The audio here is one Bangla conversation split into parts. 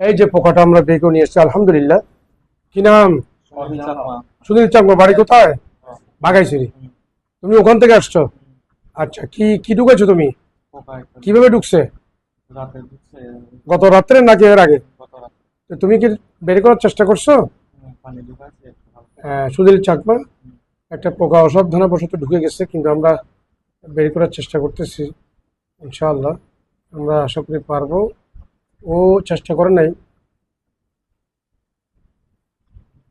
এই যে পোকাটা আমরা করে নিয়ে এসেছি আলহামদুলিল্লাহ। কি নাম? সুনীল চাকমা বাড়ি কোথায়? বাঘাইছিরি তুমি ওখান থেকে আসছো? আচ্ছা কি কি ঢুকেছো তুমি? কীভাবে ঢুকছে? গত রাত্রে নাকি এর আগে? তুমি কি বের করার চেষ্টা করছ? ঢুকাচ্ছে একটু সুনীল চাকমা একটা পোকা অসাবধানা অসাবধানবশত ঢুকে গেছে কিন্তু আমরা বের করার চেষ্টা করতেছি ইনশাআল্লাহ। আমরা আশা করি পারব। ও চেষ্টা করে নাই।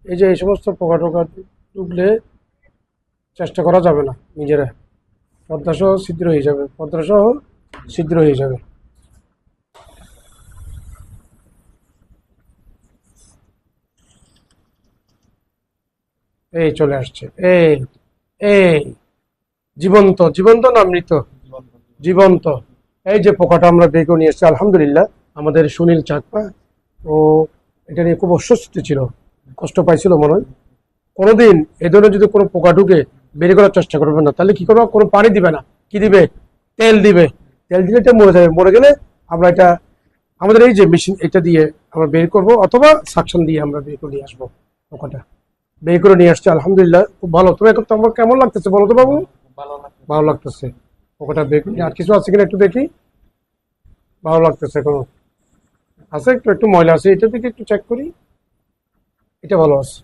এই যে এই সমস্ত পোকা টোকা ঢুকলে চেষ্টা করা যাবে না নিজেরা। পদ্মাসহ ছিদ্র হয়ে যাবে। পদ্মাসহ ছিদ্র হয়ে যাবে। এই চলে আসছে। এই এই জীবন্ত জীবন্ত না মৃত? জীবন্ত। এই যে পোকাটা আমরা করে নিয়ে এসেছি আলহামদুলিল্লাহ। আমাদের সুনীল চাকমা ও এটা নিয়ে খুব অস্বস্তি ছিল, কষ্ট পাইছিল মনে হয়। কোনোদিন এ ধরনের যদি কোনো পোকা ঢুকে বের করার চেষ্টা করবে না, তাহলে কি করব? কোনো পানি দিবে না। কি দিবে? তেল দিবে। তেল দিলে এটা মরে যাবে। মরে গেলে আমরা এটা, আমাদের এই যে মেশিন, এটা দিয়ে আমরা বের করব অথবা সাকশন দিয়ে আমরা বের করে নিয়ে আসব পোকাটা বের করে নিয়ে আসছে, আলহামদুলিল্লাহ, খুব ভালো। তবে এখন তোমার কেমন লাগতেছে বলো তো বাবু? ভালো লাগতেছে। পোকাটা বের আর কিছু আছে কিনা একটু দেখি? ভালো লাগতেছে এখন আছে একটু একটু ময়লা আছে এটা থেকে একটু চেক করি। এটা ভালো আছে।